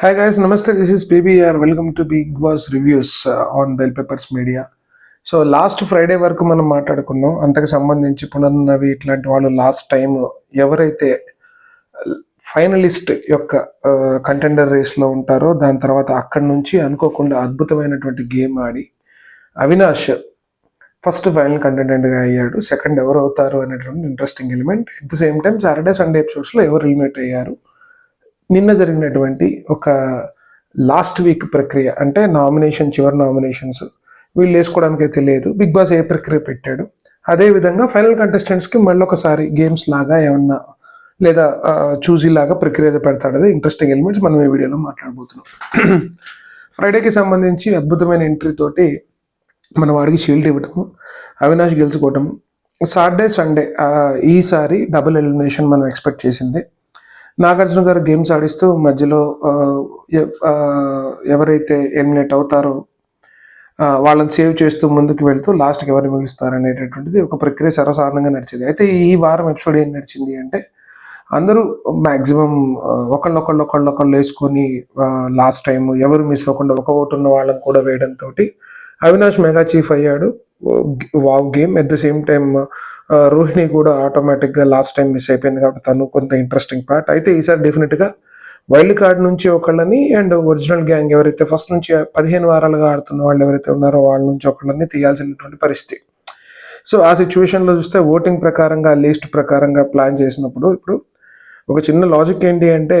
Hi guys, Namaste. This is PBR. Welcome to Big Boss Reviews uh, on Bell Peppers Media. So last Friday వరకు మనం మాట్లాడుకున్నాం అంతకు సంబంధించి పునర్నవి ఇట్లాంటి వాళ్ళు లాస్ట్ టైం ఎవరైతే ఫైనలిస్ట్ యొక్క uh, కంటెండర్ రేస్లో ఉంటారో దాని తర్వాత అక్కడి నుంచి అనుకోకుండా అద్భుతమైనటువంటి గేమ్ ఆడి అవినాష్ ఫస్ట్ ఫైనల్ కంటెండెంట్గా అయ్యాడు సెకండ్ ఎవరు అవుతారు అనేటువంటి interesting element at the same time Saturday Sunday ఎపిసోడ్స్లో ఎవరు ఎలిమినేట్ అయ్యారు నిన్న జరిగినటువంటి ఒక లాస్ట్ వీక్ ప్రక్రియ అంటే నామినేషన్ చివరి నామినేషన్స్ వీళ్ళు వేసుకోవడానికి అయితే లేదు బిగ్ బాస్ ఏ ప్రక్రియ పెట్టాడు. అదే విధంగా ఫైనల్ కంటెస్టెంట్స్కి మళ్ళీ ఒకసారి గేమ్స్ లాగా ఏమన్నా లేదా చూజీ లాగా ప్రక్రియ పెడతాడు. అది ఇంట్రెస్టింగ్ ఎలిమెంట్స్ మనం ఈ వీడియోలో మాట్లాడబోతున్నాం. ఫ్రైడేకి సంబంధించి అద్భుతమైన ఎంట్రీ తోటి మన వాడికి షీల్డ్ ఇవ్వటము అవినాష్ గెలుచుకోవటము సాటర్డే సండే ఈసారి డబుల్ ఎలిమినేషన్ మనం ఎక్స్పెక్ట్ చేసింది. నాగార్జున గారు గేమ్స్ ఆడిస్తూ మధ్యలో ఎవరైతే ఎలిమినేట్ అవుతారో వాళ్ళని సేవ్ చేస్తూ ముందుకు వెళ్తూ లాస్ట్కి ఎవరు మిగులుస్తారు అనేటటువంటిది ఒక ప్రక్రియ సర్వసాధారణంగా నడిచేది. అయితే ఈ వారం ఎపిసోడ్ ఏం నడిచింది అంటే అందరూ మ్యాక్సిమం ఒకళ్ళు ఒకళ్ళు ఒకళ్ళు ఒకళ్ళు వేసుకొని లాస్ట్ టైం ఎవరు మిస్ అవ్వకుండా ఒక ఓటు ఉన్న వాళ్ళని కూడా వేయడంతో అవినాష్ మెగా చీఫ్ అయ్యాడు. Wow game. At the same time Rohini కూడా ఆటోమేటిక్గా లాస్ట్ టైం మిస్ అయిపోయింది కాబట్టి తను కొంత ఇంట్రెస్టింగ్ పార్ట్ అయితే ఈసారి డెఫినెట్గా వైల్డ్ కార్డ్ నుంచి ఒకళ్ళని అండ్ ఒరిజినల్ గ్యాంగ్ ఎవరైతే ఫస్ట్ నుంచి పదిహేను వారాలుగా ఆడుతున్న వాళ్ళు ఎవరైతే ఉన్నారో వాళ్ళ నుంచి ఒకళ్ళని తీయాల్సినటువంటి పరిస్థితి. సో ఆ సిచ్యువేషన్లో చూస్తే ఓటింగ్ ప్రకారంగా లిస్ట్ ప్రకారంగా ప్లాన్ చేసినప్పుడు ఇప్పుడు ఒక చిన్న లాజిక్ ఏంటి అంటే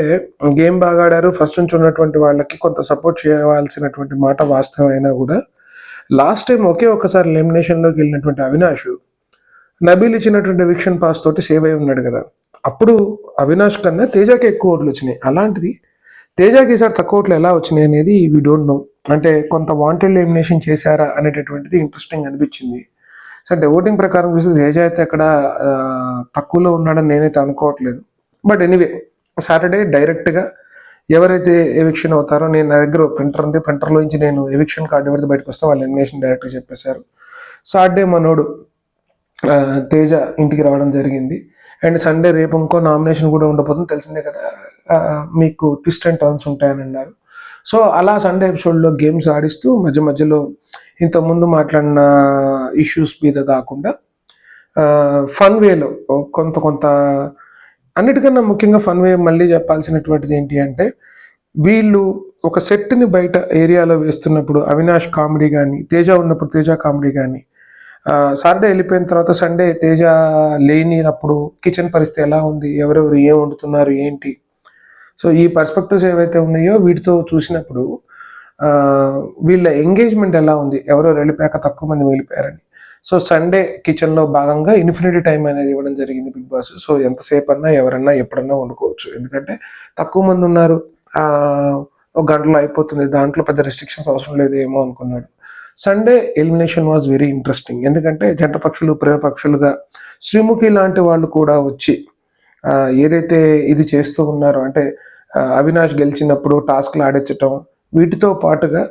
గేమ్ బాగా ఆడారు ఫస్ట్ నుంచి ఉన్నటువంటి వాళ్ళకి కొంత సపోర్ట్ చేయవలసినటువంటి మాట వాస్తవమైనా కూడా లాస్ట్ టైం ఒకే ఒక్కసారి ఎలిమినేషన్లోకి వెళ్ళినటువంటి అవినాష్ నబీల్ ఇచ్చినటువంటి విక్షన్ పాస్ తోటి సేవ్ అయి ఉన్నాడు కదా. అప్పుడు అవినాష్ కన్నా తేజాకి ఎక్కువ ఓట్లు వచ్చినాయి. అలాంటిది తేజాకి ఈసారి తక్కువ ఓట్లు ఎలా వచ్చినాయి అనేది వీ డోంట్ నో అంటే కొంత వాంటెడ్ ఎలిమినేషన్ చేశారా అనేటటువంటిది ఇంట్రెస్టింగ్ అనిపించింది. సో అంటే ఓటింగ్ ప్రకారం చూస్తే తేజ అయితే అక్కడ తక్కువలో ఉన్నాడని నేనైతే అనుకోవట్లేదు. బట్ ఎనీవే సాటర్డే డైరెక్ట్గా ఎవరైతే ఎవిక్షన్ అవుతారో నేను నా దగ్గర ప్రింటర్ ఉంది. ప్రింటర్లో నుంచి నేను ఎవిక్షన్ కార్డు ఎవరైతే బయటకు వస్తే వాళ్ళు ఎలిమినేషన్ డైరెక్టర్ చెప్పేశారు. సాటర్డే మనోడు తేజ ఇంటికి రావడం జరిగింది. అండ్ సండే రేపు ఇంకో నామినేషన్ కూడా ఉండబోతుంది. తెలిసిందే కదా మీకు ట్విస్ట్ అండ్ టర్న్స్ ఉంటాయని అన్నారు. సో అలా సండే ఎపిసోడ్లో గేమ్స్ ఆడిస్తూ మధ్య మధ్యలో ఇంతకుముందు మాట్లాడిన ఇష్యూస్ మీద కాకుండా ఫన్ వేలో కొంత కొంత అన్నిటికన్నా ముఖ్యంగా ఫన్ వే మళ్ళీ చెప్పాల్సినటువంటిది ఏంటి అంటే వీళ్ళు ఒక సెట్ని బయట ఏరియాలో వేస్తున్నప్పుడు అవినాష్ కామెడీ కానీ తేజ ఉన్నప్పుడు తేజ కామెడీ కానీ సాటర్డే వెళ్ళిపోయిన తర్వాత సండే తేజ లేనినప్పుడు కిచెన్ పరిస్థితి ఎలా ఉంది ఎవరెవరు ఏం వండుతున్నారు ఏంటి? సో ఈ పర్స్పెక్టివ్స్ ఏవైతే ఉన్నాయో వీటితో చూసినప్పుడు వీళ్ళ ఎంగేజ్మెంట్ ఎలా ఉంది? ఎవరో వెళ్ళిపోయాక తక్కువ మంది మిగిలిపోయారని. సో సండే కిచెన్లో భాగంగా ఇన్ఫినిటీ టైం అనేది ఇవ్వడం జరిగింది బిగ్ బాస్. సో ఎంతసేపు అన్నా ఎవరన్నా ఎప్పుడన్నా వండుకోవచ్చు. ఎందుకంటే తక్కువ మంది ఉన్నారు. ఒక గంటలో అయిపోతుంది. దాంట్లో పెద్ద రెస్ట్రిక్షన్స్ అవసరం లేదు ఏమో అనుకున్నాడు. Sunday elimination was very interesting ఎందుకంటే జంట పక్షులు ప్రేమ పక్షులుగా శ్రీముఖి లాంటి వాళ్ళు కూడా వచ్చి ఏదైతే ఇది చేస్తూ ఉన్నారో అంటే అవినాష్ గెలిచినప్పుడు టాస్క్లు ఆడించటం వీటితో పాటుగా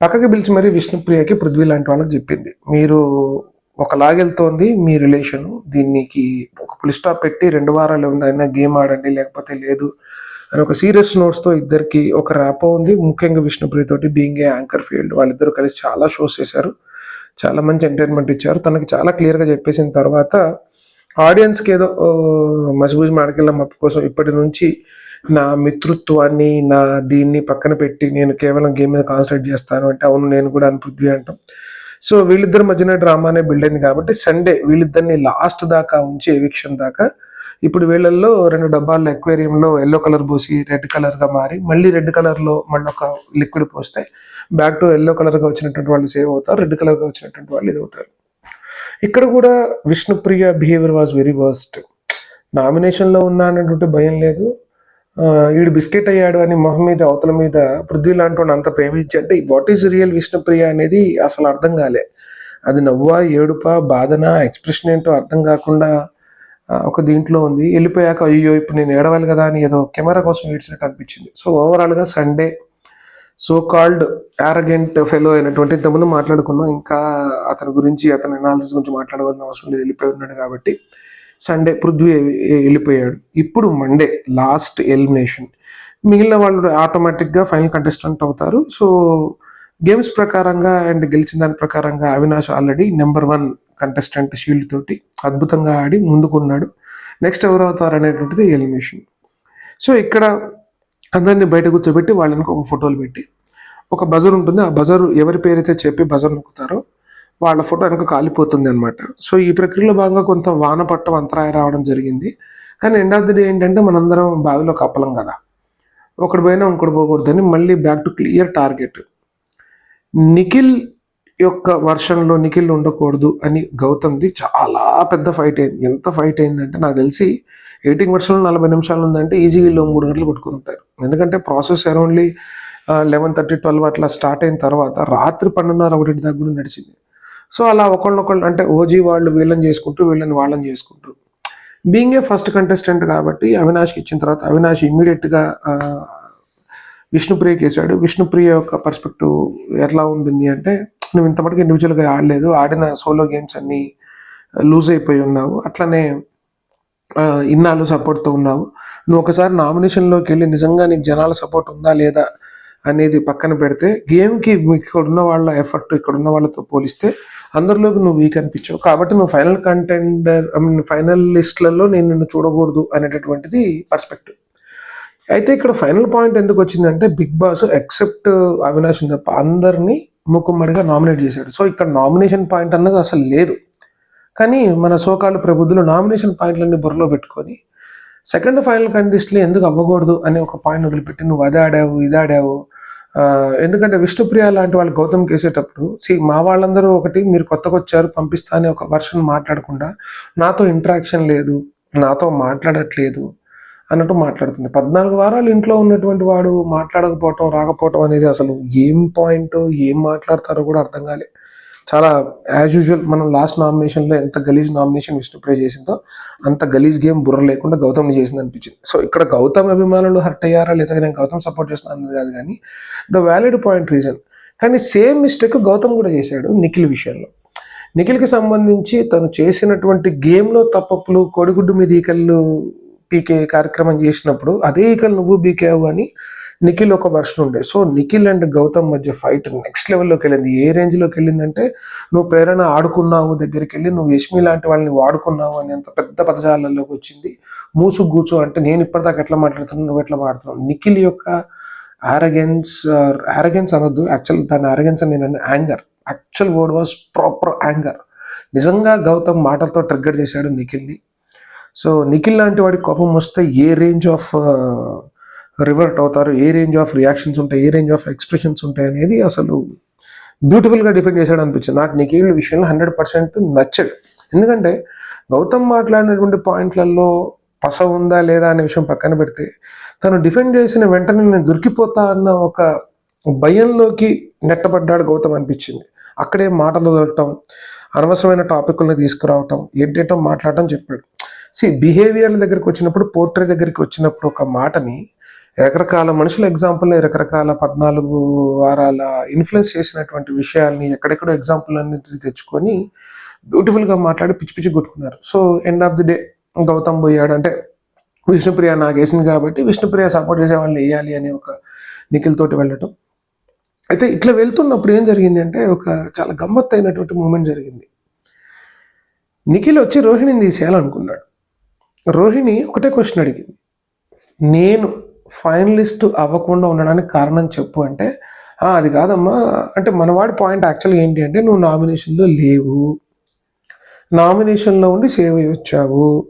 పక్కకి పిలిచి మరీ విష్ణుప్రియకి పృథ్వీ లాంటి వాళ్ళకి చెప్పింది. మీరు ఒకలాగెళ్తోంది మీ రిలేషన్ దీనికి ఒక పులి స్టాప్ పెట్టి రెండు వారాలు ఉంది అయినా గేమ్ ఆడండి లేకపోతే లేదు అని ఒక సీరియస్ నోట్స్తో ఇద్దరికి ఒక ర్యాపో ఉంది. ముఖ్యంగా విష్ణుప్రియ తోటి బీయింగ్ ఏ యాంకర్ ఫీల్డ్ వాళ్ళిద్దరూ కలిసి చాలా షోస్ చేశారు. చాలా మంచి ఎంటర్టైన్మెంట్ ఇచ్చారు. తనకి చాలా క్లియర్గా చెప్పేసిన తర్వాత ఆడియన్స్కి ఏదో ఓ, మాడకెళ్ళ మప్పు కోసం ఇప్పటి నుంచి నా మిత్రుత్వాన్ని నా దీన్ని పక్కన పెట్టి నేను కేవలం గేమ్ మీద కాన్సన్ట్రేట్ చేస్తాను అంటే అవును నేను కూడా అని పృథ్వీ అంటాం. సో వీళ్ళిద్దరి మధ్యన డ్రామానే బిల్డ్ అయింది కాబట్టి సండే వీళ్ళిద్దరిని లాస్ట్ దాకా ఉంచి ఎవిక్షన్ దాకా ఇప్పుడు వీళ్ళల్లో రెండు డబ్బాల్లో ఎక్వేరియంలో ఎల్లో కలర్ పోసి రెడ్ కలర్గా మారి మళ్ళీ రెడ్ కలర్లో మళ్ళీ ఒక లిక్విడ్ పోస్తే బ్యాక్ టు ఎల్లో కలర్గా వచ్చినటువంటి వాళ్ళు సేవ్ అవుతారు రెడ్ కలర్గా వచ్చినటువంటి వాళ్ళు ఇది అవుతారు. ఇక్కడ కూడా Vishnupriya behaviour was very worst నామినేషన్లో ఉన్నా అనేటువంటి భయం లేదు. వీడు ఈడు బిస్కెట్ అయ్యాడు అని మొహం మీద అవతల మీద పృథ్వీ లాంటి అంత ప్రేమించి అంటే వాట్ ఈజ్ రియల్ విష్ణుప్రియ అనేది అసలు అర్థం కాలే. అది నవ్వా ఏడుపా బాధన ఎక్స్ప్రెషన్ ఏంటో అర్థం కాకుండా ఒక దీంట్లో ఉంది. వెళ్ళిపోయాక అయ్యో ఇప్పుడు నేను ఏడవాలి కదా అని ఏదో కెమెరా కోసం ఏడ్చినట్టు అనిపించింది. సో ఓవరాల్గా Sunday so called arrogant fellow అయినటువంటి ఇంతకుముందు మాట్లాడుకున్నాం. ఇంకా అతని గురించి అతని అనాలిసిస్ గురించి మాట్లాడవలసిన అవసరం లేదు. వెళ్ళిపోయి ఉన్నాడు కాబట్టి. సండే పృథ్వీ వెళ్ళిపోయాడు. ఇప్పుడు మండే లాస్ట్ ఎలిమినేషన్ మిగిలిన వాళ్ళు ఆటోమేటిక్గా ఫైనల్ కంటెస్టెంట్ అవుతారు. సో గేమ్స్ ప్రకారంగా అండ్ గెలిచిన దాని ప్రకారంగా Avinash already number one contestant shield తోటి అద్భుతంగా ఆడి ముందుకున్నాడు. నెక్స్ట్ ఎవరు అవుతారు అనేటువంటిది ఎలిమినేషన్ సో ఇక్కడ అందరినీ బయట కూర్చోబెట్టి వాళ్ళని ఒక ఫోటోలు పెట్టి ఒక బజర్ ఉంటుంది. ఆ బజర్ ఎవరి పేరైతే చెప్పి బజర్ నొక్కుతారో వాళ్ళ ఫోటో వెనక కాలిపోతుంది అనమాట సో ఈ ప్రక్రియలో భాగంగా కొంత వాన పట్టం అంతరాయం రావడం జరిగింది. కానీ ఎండ్ ఆఫ్ ది డే ఏంటంటే మనందరం బావిలో కప్పలం కదా. ఒకటి పోయినా ఇంకోటి పోకూడదని మళ్ళీ back to clear target Nikhil యొక్క వర్షన్లో నిఖిల్ ఉండకూడదు అని గౌతమ్ది చాలా పెద్ద ఫైట్ అయింది. ఎంత ఫైట్ అయిందంటే నాకు తెలిసి ఎయిటింగ్ వర్షన్లో నలభై నిమిషాలు ఉందంటే ఈజీగా మూడు గంటలు కొట్టుకుని ఉంటారు. ఎందుకంటే process aroundly eleven thirty twelve అట్లా స్టార్ట్ అయిన తర్వాత రాత్రి పన్నెండున్నర ఒకటి దాకా కూడా నడిచింది. సో అలా ఒకళ్ళొకళ్ళు అంటే ఓజీ వాళ్ళు వీళ్ళని చేసుకుంటూ వీళ్ళని వాళ్ళని చేసుకుంటూ. బీయింగ్ ఏ ఫస్ట్ కంటెస్టెంట్ కాబట్టి అవినాష్కి ఇచ్చిన తర్వాత అవినాష్ ఇమ్మీడియట్గా విష్ణుప్రియకి వేసాడు విష్ణుప్రియ యొక్క పర్స్పెక్టివ్ ఎట్లా ఉంటుంది అంటే నువ్వు ఇంతమటుకు ఇండివిజువల్గా ఆడలేదు ఆడిన సోలో గేమ్స్ అన్నీ లూజ్ అయిపోయి ఉన్నావు. అట్లనే ఇన్నాళ్ళు సపోర్ట్తో ఉన్నావు. నువ్వు ఒకసారి నామినేషన్లోకి వెళ్ళి నిజంగా నీకు జనాల సపోర్ట్ ఉందా లేదా అనేది పక్కన పెడితే గేమ్కి ఇక్కడ ఉన్న వాళ్ళ ఎఫర్ట్ ఇక్కడ ఉన్న వాళ్ళతో పోలిస్తే అందరిలోకి నువ్వు వీక్ అనిపించావు. కాబట్టి నువ్వు final contender I mean final లిస్ట్లలో నేను నిన్ను చూడకూడదు అనేటటువంటిది పర్స్పెక్టివ్ అయితే ఇక్కడ ఫైనల్ పాయింట్ ఎందుకు వచ్చిందంటే బిగ్ బాస్ ఎక్సెప్ట్ అవినాష్ తప్ప అందరినీ ముక్కుమ్మడిగా నామినేట్ చేశాడు. సో ఇక్కడ నామినేషన్ పాయింట్ అన్నది అసలు లేదు. కానీ మన సోకాళ్ళు ప్రబుద్ధులు నామినేషన్ పాయింట్లన్నీ బుర్రలో పెట్టుకొని సెకండ్ ఫైనల్ కంటెస్ట్లో ఎందుకు అవ్వకూడదు అనే ఒక పాయింట్ వదిలిపెట్టి నువ్వు అది ఆడావు ఇది ఆడావు ఎందుకంటే విష్ణుప్రియ లాంటి వాళ్ళు గౌతమ్ కేసేటప్పుడు సి మా వాళ్ళందరూ ఒకటి మీరు కొత్తగా వచ్చారు పంపిస్తా అనే ఒక వర్షన్ మాట్లాడకుండా నాతో ఇంటరాక్షన్ లేదు నాతో మాట్లాడట్లేదు అన్నట్టు మాట్లాడుతుంది. పద్నాలుగు వారాలు ఇంట్లో ఉన్నటువంటి వాడు మాట్లాడకపోవటం రాకపోవటం అనేది అసలు ఏం పాయింట్ ఏం మాట్లాడతారో కూడా అర్థం కాలే. చాలా యాజ్ యూజువల్ మనం లాస్ట్ నామినేషన్లో ఎంత గలీజ్ నామినేషన్ విష్ణుప్రియ చేసిందో అంత గలీజ్ గేమ్ బుర్ర లేకుండా గౌతమ్ని చేసింది అనిపించింది. సో ఇక్కడ గౌతమ్ అభిమానులు హర్ట్ అయ్యారా లేదా నేను గౌతమ్ సపోర్ట్ చేస్తున్నాను అన్నది కాదు కానీ ద వ్యాలిడ్ పాయింట్ రీజన్ కానీ సేమ్ మిస్టేక్ గౌతమ్ కూడా చేశాడు నిఖిల్ విషయంలో. నిఖిల్కి సంబంధించి తను చేసినటువంటి గేమ్లో తప్పప్పులు కొడిగుడ్డు మీద ఈకలు పీకే కార్యక్రమం చేసినప్పుడు అదే ఈకలు నువ్వు బీకేవు అని నిఖిల్ ఒక వర్షన్ ఉండే. సో నిఖిల్ అండ్ గౌతమ్ మధ్య ఫైట్ నెక్స్ట్ లెవెల్లోకి వెళ్ళింది. ఏ రేంజ్లోకి వెళ్ళిందంటే నువ్వు ప్రేరణ ఆడుకున్నావు దగ్గరికి వెళ్ళి నువ్వు యష్మి లాంటి వాళ్ళని వాడుకున్నావు అని అంత పెద్ద పదజాలలోకి వచ్చింది. మూసు గూచు అంటే నేను ఇప్పటిదాకా ఎట్లా మాట్లాడుతున్నాను నువ్వు ఎట్లా మాట్లాడుతున్నావు? నిఖిల్ యొక్క ఆరగెన్స్ ఆరగెన్స్ అనొద్దు. యాక్చువల్ దాని ఆరగెన్స్ అని నేను anger actual word was proper anger నిజంగా గౌతమ్ మాటలతో ట్రిగ్గర్ చేశాడు నిఖిల్ని. సో నిఖిల్ లాంటి వాడి కోపం వస్తే ఏ రేంజ్ ఆఫ్ రివర్ట్ అవుతారు. ఏ రేంజ్ ఆఫ్ రియాక్షన్స్ ఉంటాయి ఏ రేంజ్ ఆఫ్ ఎక్స్ప్రెషన్స్ ఉంటాయి అనేది అసలు బ్యూటిఫుల్గా డిఫెండ్ చేశాడు అనిపించింది. నాకు నిఖిల్ విషయంలో హండ్రెడ్ పర్సెంట్ నచ్చాడు. ఎందుకంటే గౌతమ్ మాట్లాడినటువంటి పాయింట్లలో పస ఉందా లేదా అనే విషయం పక్కన పెడితే తను డిఫెండ్ చేసిన వెంటనే నేను దొరికిపోతా అన్న ఒక భయంలోకి నెట్టబడ్డాడు గౌతమ్ అనిపించింది. అక్కడే మాటలు దొరకటం అనవసరమైన టాపిక్లను తీసుకురావటం ఏంటేటో మాట్లాడటం చెప్పాడు. సి బిహేవియర్ల దగ్గరికి వచ్చినప్పుడు పోర్ట్రే దగ్గరికి వచ్చినప్పుడు ఒక మాటని రకరకాల మనుషుల ఎగ్జాంపుల్ రకరకాల పద్నాలుగు వారాల ఇన్ఫ్లుయెన్స్ చేసినటువంటి విషయాల్ని ఎక్కడెక్కడో ఎగ్జాంపుల్ అన్నింటినీ తెచ్చుకొని బ్యూటిఫుల్గా మాట్లాడి పిచ్చి పిచ్చి కొట్టుకున్నారు. So end of the day Gautham పోయాడు. అంటే విష్ణుప్రియ నాకు వేసింది కాబట్టి విష్ణుప్రియ సపోర్ట్ చేసే వాళ్ళని వేయాలి అని ఒక నిఖిల్ తోటి వెళ్ళటం. అయితే ఇట్లా వెళ్తున్నప్పుడు ఏం జరిగింది అంటే ఒక చాలా గమ్మత్ అయినటువంటి మూమెంట్ జరిగింది. నిఖిల్ వచ్చి రోహిణిని తీసేయాలనుకున్నాడు. రోహిణి ఒకటే క్వశ్చన్ అడిగింది. నేను ఫైనలిస్ట్ అవ్వకుండా ఉండడానికి కారణం చెప్పు అంటే అది కాదమ్మా. అంటే మనవాడి పాయింట్ యాక్చువల్గా ఏంటి అంటే నువ్వు నామినేషన్లో లేవు. నామినేషన్లో ఉండి సేవ్ అయ్యి వచ్చావు.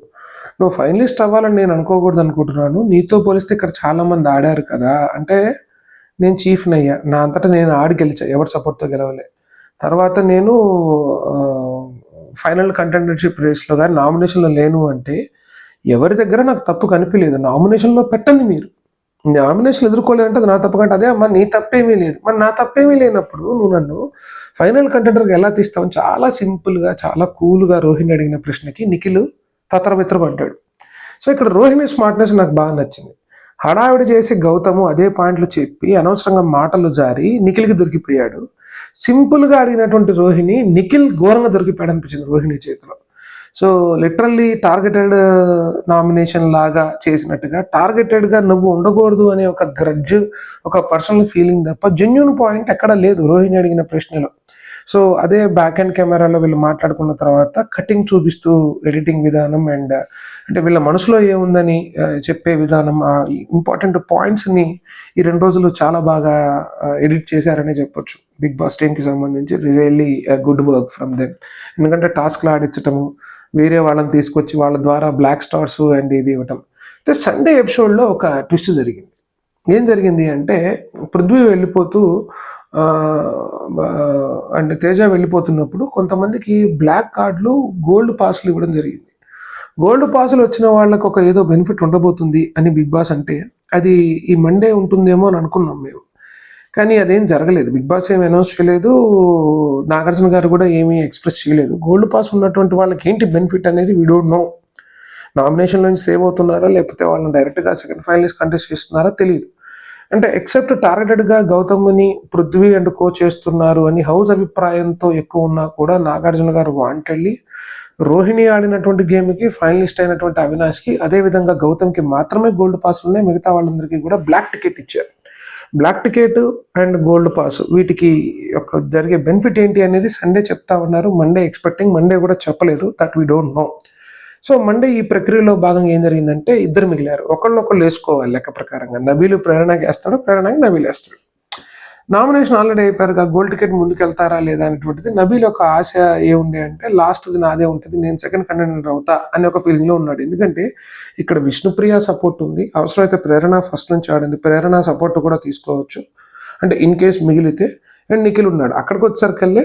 నువ్వు ఫైనలిస్ట్ అవ్వాలని నేను అనుకోకూడదు అనుకుంటున్నాను. నీతో పోలిస్తే ఇక్కడ చాలా మంది ఆడారు కదా. అంటే నేను చీఫ్ని అయ్యా. నా అంతటా నేను ఆడి గెలిచా. ఎవరి సపోర్ట్తో గెలవలే. తర్వాత నేను ఫైనల్ కంటెండర్షిప్ రేస్లో కానీ నామినేషన్లో లేను అంటే ఎవరి దగ్గర నాకు తప్పు కనిపించలేదు. నామినేషన్లో పెట్టండి మీరు. నామినేషన్ ఎదుర్కోలేదంటే అది నా తప్పు కంటే అదే అమ్మా నీ తప్పేమీ లేదు. మరి నా తప్పేమీ లేనప్పుడు నువ్వు నన్ను ఫైనల్ కంటెండర్కి ఎలా తీస్తావని చాలా సింపుల్గా చాలా కూల్గా రోహిణి అడిగిన ప్రశ్నకి నిఖిల్ తతరబిత్రపడ్డాడు సో ఇక్కడ రోహిణి స్మార్ట్నెస్ నాకు బాగా నచ్చింది. హడావిడి చేసి గౌతము అదే పాయింట్లు చెప్పి అనవసరంగా మాటలు జారి నిఖిల్కి దొరికిపోయాడు. సింపుల్గా అడిగినటువంటి రోహిణి నిఖిల్ ఘోరంగా దొరికిపోయాడు అనిపించింది రోహిణి చేతిలో. సో లిటరల్లీ టార్గెటెడ్ నామినేషన్ లాగా చేసినట్టుగా టార్గెటెడ్గా నువ్వు ఉండకూడదు అనే ఒక గ్రడ్జ్ ఒక పర్సనల్ ఫీలింగ్ తప్ప జెన్యున్ పాయింట్ ఎక్కడ లేదు రోహిణి అడిగిన ప్రశ్నలో. సో అదే బ్యాక్ అండ్ కెమెరాలో వీళ్ళు మాట్లాడుకున్న తర్వాత కటింగ్ చూపిస్తూ ఎడిటింగ్ విధానం అండ్ అంటే వీళ్ళ మనసులో ఏముందని చెప్పే విధానం ఆ ఇంపార్టెంట్ పాయింట్స్ని ఈ రెండు రోజులు చాలా బాగా ఎడిట్ చేశారనే చెప్పొచ్చు. బిగ్ బాస్ టీమ్కి సంబంధించి really good work from them. ఎందుకంటే టాస్క్లు ఆడించటము వేరే వాళ్ళని తీసుకొచ్చి వాళ్ళ ద్వారా బ్లాక్ స్టార్స్ అండ్ ఇది ఇవ్వటం. అయితే సండే ఎపిసోడ్లో ఒక ట్విస్ట్ జరిగింది. ఏం జరిగింది అంటే పృథ్వీ వెళ్ళిపోతూ అండ్ తేజ వెళ్ళిపోతున్నప్పుడు కొంతమందికి బ్లాక్ కార్డులు గోల్డ్ పాస్లు ఇవ్వడం జరిగింది. గోల్డ్ పాసులు వచ్చిన వాళ్ళకు ఒక ఏదో బెనిఫిట్ ఉండబోతుంది అని బిగ్ బాస్ అంటే అది ఈ మండే ఉంటుందేమో అని అనుకున్నాం మేము. కానీ అదేం జరగలేదు. బిగ్ బాస్ ఏం అనౌన్స్ చేయలేదు. నాగార్జున గారు కూడా ఏమీ ఎక్స్ప్రెస్ చేయలేదు. గోల్డ్ పాస్ ఉన్నటువంటి వాళ్ళకి ఏంటి బెనిఫిట్ అనేది వీ డోంట్ నో నామినేషన్ నుంచి సేవ్ అవుతున్నారా? లేకపోతే వాళ్ళని డైరెక్ట్గా సెకండ్ ఫైనలిస్ట్ కంటెస్ట్ చేస్తున్నారా? తెలియదు అంటే ఎక్సెప్ట్ టార్గెటెడ్గా గౌతమ్ని పృథ్వీ అండ్ కో చేస్తున్నారు అని హౌస్ అభిప్రాయంతో ఎక్కువ ఉన్నా కూడా నాగార్జున గారు వాంటెళ్ళి రోహిణి ఆడినటువంటి గేమ్కి ఫైనలిస్ట్ అయినటువంటి అవినాష్కి అదేవిధంగా గౌతమ్కి మాత్రమే గోల్డ్ పాస్ ఉన్నాయి. మిగతా వాళ్ళందరికీ కూడా బ్లాక్ టికెట్ ఇచ్చారు. Black ticket and gold pass వీటికి యొక్క జరిగే బెనిఫిట్ ఏంటి అనేది సండే చెప్తా ఉన్నారు. మండే ఎక్స్పెక్టింగ్ మండే కూడా చెప్పలేదు that we don't know so Monday ఈ ప్రక్రియలో భాగంగా ఏం జరిగిందంటే ఇద్దరు మిగిలారు. ఒకళ్ళు ఒకళ్ళు వేసుకోవాలి లెక్క ప్రకారంగా. నబీలు ప్రేరణకి వేస్తాడు ప్రేరణకి నబీలు వేస్తాడు. నామినేషన్ ఆల్రెడీ అయిపోయారు గోల్డ్ టికెట్ ముందుకెళ్తారా లేదా అనేటువంటిది నబీల్ యొక్క ఆశ ఏముంది అంటే లాస్ట్ది నాదే ఉంటుంది నేను సెకండ్ కంటెండర్ అవుతా అనే ఒక ఫీలింగ్లో ఉన్నాడు. ఎందుకంటే ఇక్కడ విష్ణుప్రియ సపోర్ట్ ఉంది అవసరమైతే ప్రేరణ ఫస్ట్ నుంచి ఆడింది ప్రేరణ సపోర్ట్ కూడా తీసుకోవచ్చు. అంటే ఇన్ కేస్ మిగిలితే అండ్ నిఖిల్ ఉన్నాడు. అక్కడికి వచ్చేసరికల్లే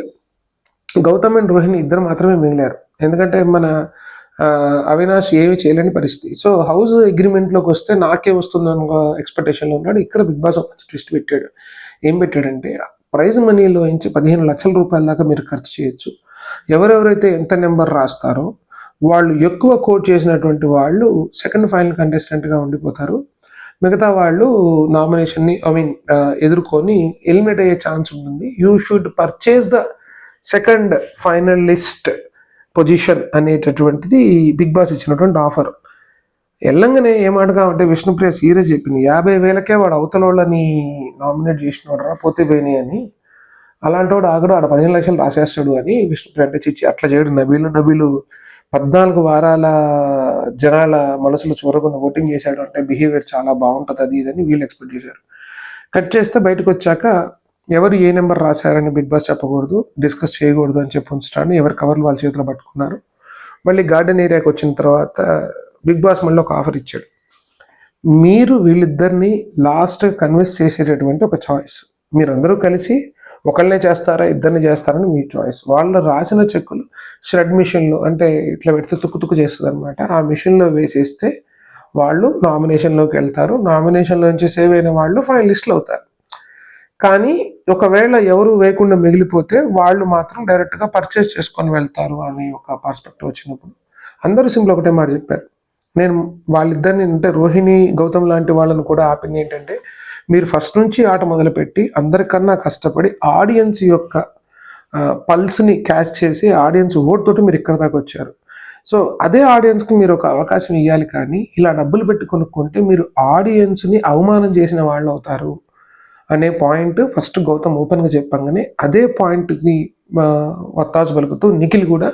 గౌతమ్ అండ్ రోహిణి ఇద్దరు మాత్రమే మిగిలారు. ఎందుకంటే మన అవినాష్ ఏమి చేయలేని పరిస్థితి. సో హౌస్ అగ్రిమెంట్లోకి వస్తే నాకే వస్తుందని ఎక్స్పెక్టేషన్లో ఉన్నాడు. ఇక్కడ బిగ్ బాస్ ఒక ట్విస్ట్ పెట్టాడు. ఏం పెట్టాడంటే ప్రైజ్ మనీలో నుంచి పదిహేను లక్షల రూపాయల దాకా మీరు ఖర్చు చేయొచ్చు. ఎవరెవరైతే ఎంత నెంబర్ రాస్తారో వాళ్ళు ఎక్కువ కోట్ చేసినటువంటి వాళ్ళు సెకండ్ ఫైనల్ కంటెస్టెంట్గా ఉండిపోతారు. మిగతా వాళ్ళు నామినేషన్ని ఐ మీన్ ఎదుర్కొని ఎలిమినేట్ అయ్యే ఛాన్స్ ఉంటుంది. You should purchase the second finalist position అనేటటువంటిది బిగ్ బాస్ ఇచ్చినటువంటి ఆఫర్. ఎల్లంగానే ఏమాటగా అంటే విష్ణుప్రియ సీరియస్ చెప్పింది. యాభై వేలకే వాడు అవతల వాళ్ళని నామినేట్ చేసినాడు రా పోతే పోయినాయి అని. అలాంటి వాడు ఆగడు ఆడ పదిహేను లక్షలు రాసేస్తాడు అని విష్ణుప్రియ అంటే చిచ్చి అట్లా చేయడు నబీలు నబీలు పద్నాలుగు వారాల జనాల మనసులో చూరకుండా ఓటింగ్ చేశాడు అంటే బిహేవియర్ చాలా బాగుంటుంది అది ఇదని వీళ్ళు ఎక్స్పెక్ట్ చేశారు. కట్ చేస్తే బయటకు వచ్చాక ఎవరు ఏ నెంబర్ రాశారని బిగ్ బాస్ చెప్పకూడదు డిస్కస్ చేయకూడదు అని చెప్పి ఉంచుతాను. ఎవరు కవర్లు వాళ్ళ చేతిలో పట్టుకున్నారు. మళ్ళీ గార్డెన్ ఏరియాకి వచ్చిన తర్వాత బిగ్ బాస్ మళ్ళీ ఒక ఆఫర్ ఇచ్చాడు. మీరు వీళ్ళిద్దరిని లాస్ట్ కన్విన్స్ చేసేటటువంటి ఒక చాయిస్ మీరందరూ కలిసి ఒకళ్ళనే చేస్తారా ఇద్దరిని చేస్తారని మీ చాయిస్ వాళ్ళు రాసిన చెక్కులు షెడ్ మిషన్లో అంటే ఇట్లా పెడితే తుక్కు తుక్కు చేస్తుంది అనమాట ఆ మిషన్లో వేసేస్తే వాళ్ళు నామినేషన్లోకి వెళ్తారు. నామినేషన్లో నుంచి సేవ్ అయిన వాళ్ళు ఫైనలిస్టులు అవుతారు. కానీ ఒకవేళ ఎవరు వేయకుండా మిగిలిపోతే వాళ్ళు మాత్రం డైరెక్ట్గా పర్చేస్ చేసుకొని వెళ్తారు అనే ఒక పర్స్పెక్టివ్ వచ్చినప్పుడు. అందరూ సింపుల్ ఒకటే మాట చెప్పారు. నేను వాళ్ళిద్దరిని అంటే రోహిణి గౌతమ్ లాంటి వాళ్ళని కూడా ఆపింది ఏంటంటే మీరు ఫస్ట్ నుంచి ఆట మొదలుపెట్టి అందరికన్నా కష్టపడి ఆడియన్స్ యొక్క పల్స్ని క్యాచ్ చేసి ఆడియన్స్ ఓట్ తోటి మీరు ఇక్కడ దాకా వచ్చారు. సో అదే ఆడియన్స్కి మీరు ఒక అవకాశం ఇవ్వాలి కానీ ఇలా డబ్బులు పెట్టి కొనుక్కుంటే మీరు ఆడియన్స్ని అవమానం చేసిన వాళ్ళు అవుతారు. అనే పాయింట్ ఫస్ట్ గౌతమ్ ఓపెన్గా చెప్పంగానే అదే పాయింట్ని వత్తాసు పలుకుతూ నిఖిల్ కూడా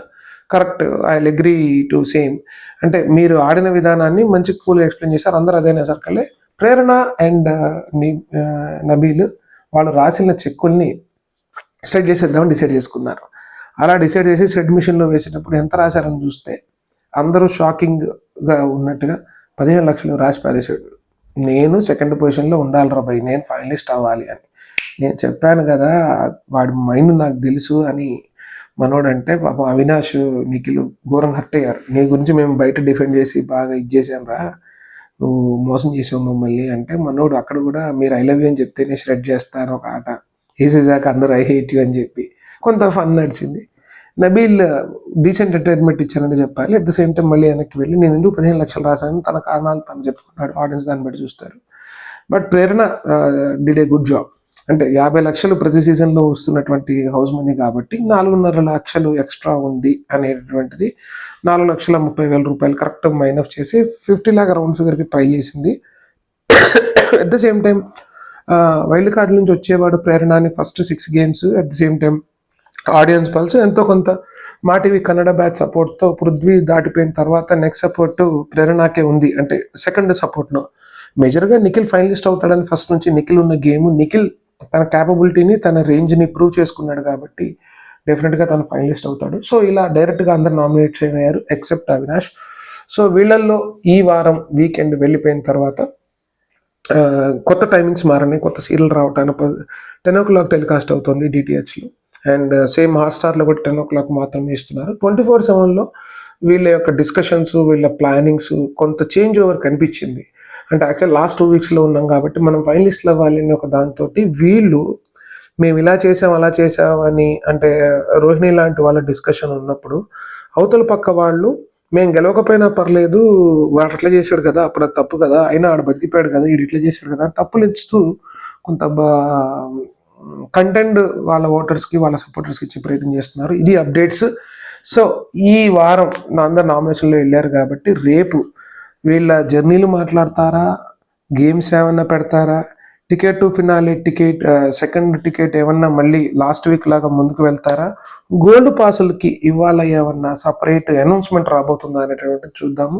correct I agree to same. అంటే మీరు ఆడిన విధానాన్ని మంచి కూల్గా ఎక్స్ప్లెయిన్ చేశారు అందరూ అదేనా సర్కలే ప్రేరణ అండ్ నబీల్ వాళ్ళు రాసిన చెక్కుల్ని సెట్ చేసేద్దామని డిసైడ్ చేసుకున్నారు. అలా డిసైడ్ చేసి సెడ్ మిషన్లో వేసేటప్పుడు ఎంత రాశారని చూస్తే అందరూ షాకింగ్గా ఉన్నట్టుగా పదిహేను లక్షలు రాసి పారేసాడు నేను సెకండ్ పొజిషన్లో ఉండాలిరా భయ్ నేను ఫైనలిస్ట్ అవ్వాలి అని. నేను చెప్పాను కదా వాడి మైండ్ నాకు తెలుసు అని మనోడంటే పాపం అవినాష్ నిఖిల్ ఘోరం హర్ట్ అయ్యారు. నీ గురించి మేము బయట డిఫెండ్ చేసి బాగా ఇది చేసాం రా. నువ్వు మోసం చేసావు మమ్మల్ని అంటే మనోడు అక్కడ కూడా మీరు ఐ లవ్ యూ అని చెప్తేనే ష్రెడ్ చేస్తారు ఒక ఆట. వేసేసాక అందరూ ఐ హేట్ యూ అని చెప్పి కొంత ఫన్ నడిచింది. నబీల్ డీసెంట్ ఎంటర్టైన్మెంట్ ఇచ్చారని చెప్పాలి అట్ ద సేమ్ టైం మళ్ళీ వెనక్కి వెళ్ళి నేను ఎందుకు పదిహేను లక్షలు రాశాను తన కారణాలు తను చెప్పుకున్నాడు ఆడియన్స్ దాన్ని బట్టి చూస్తారు. But Prerana did a good job అంటే యాభై లక్షలు ప్రతి సీజన్లో వస్తున్నటువంటి హౌస్ మనీ కాబట్టి నాలుగున్నర లక్షలు ఎక్స్ట్రా ఉంది అనేటువంటిది నాలుగు లక్షల ముప్పై వేల రూపాయలు కరెక్ట్ మైనస్ చేసి ఫిఫ్టీ లాక్ రౌండ్ ఫిగర్కి ట్రై చేసింది. At the same time wild card నుంచి వచ్చేవాడు ప్రేరణ అని first six games at the same time audience pulse ఎంతో కొంత మా టీవీ కన్నడ బ్యాచ్ సపోర్ట్తో పృథ్వీ దాటిపోయిన తర్వాత నెక్స్ట్ సపోర్ట్ ప్రేరణకే ఉంది. అంటే సెకండ్ సపోర్ట్ను. మేజర్గా నిఖిల్ ఫైనలిస్ట్ అవుతాడని ఫస్ట్ నుంచి నిఖిల్ ఉన్న గేమ్. నిఖిల్ తన క్యాపబిలిటీని తన రేంజ్ని ప్రూవ్ చేసుకున్నాడు కాబట్టి డెఫినెట్గా తను ఫైనలిస్ట్ అవుతాడు. సో ఇలా డైరెక్ట్గా అందరు నామినేట్ అయ్యారు ఎక్సెప్ట్ అవినాష్. సో వీళ్ళల్లో ఈ వారం వీకెండ్ వెళ్ళిపోయిన తర్వాత కొత్త టైమింగ్స్ మారని కొత్త సీరియల్ రావటానికి టెన్ ఓ క్లాక్ టెలికాస్ట్ అవుతుంది డిటిహెచ్లో అండ్ uh, సేమ్ హాట్స్టార్లో కూడా టెన్ ఓ క్లాక్ మాత్రమే ఇస్తున్నారు. ట్వంటీ ఫోర్ సెవెన్లో వీళ్ళ యొక్క డిస్కషన్స్ వీళ్ళ ప్లానింగ్స్ కొంత చేంజ్ ఓవర్ కనిపించింది. అంటే యాక్చువల్ లాస్ట్ టూ వీక్స్లో ఉన్నాం కాబట్టి మనం ఫైనలిస్ట్లు అవ్వాలి ఒక దాంతో వీళ్ళు మేము ఇలా చేసాం అలా చేసామని అంటే uh, రోహిణి లాంటి వాళ్ళ డిస్కషన్ ఉన్నప్పుడు అవతల పక్క వాళ్ళు మేము గెలవకపోయినా పర్లేదు వాడు అట్లా చేశాడు కదా అప్పుడు తప్పు కదా అయినా ఆడ బతికిపోయాడు కదా వీడు ఇట్లా చేశాడు కదా తప్పులు ఇస్తూ కొంత కంటెంట్ వాళ్ళ ఓటర్స్కి వాళ్ళ సపోర్టర్స్కి ఇచ్చే ప్రయత్నం చేస్తున్నారు. ఇది అప్డేట్స్ సో ఈ వారం నా అందరు నామినేషన్లో వెళ్ళారు కాబట్టి రేపు వీళ్ళ జర్నీలు మాట్లాడతారా? గేమ్స్ ఏమన్నా పెడతారా? Ticket to finale ticket second ticket ఏమన్నా మళ్ళీ లాస్ట్ వీక్ లాగా ముందుకు వెళ్తారా? గోల్డ్ పాసులకి ఇవాళ ఏమన్నా సపరేట్ అనౌన్స్మెంట్ రాబోతుందా అనేటువంటిది చూద్దాము.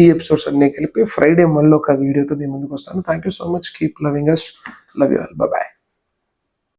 ఈ ఎపిసోడ్స్ అన్నీ కలిపి ఫ్రైడే మళ్ళీ ఒక వీడియోతో నేను ముందుకు వస్తాను. Thank you so much keep loving us love you all bye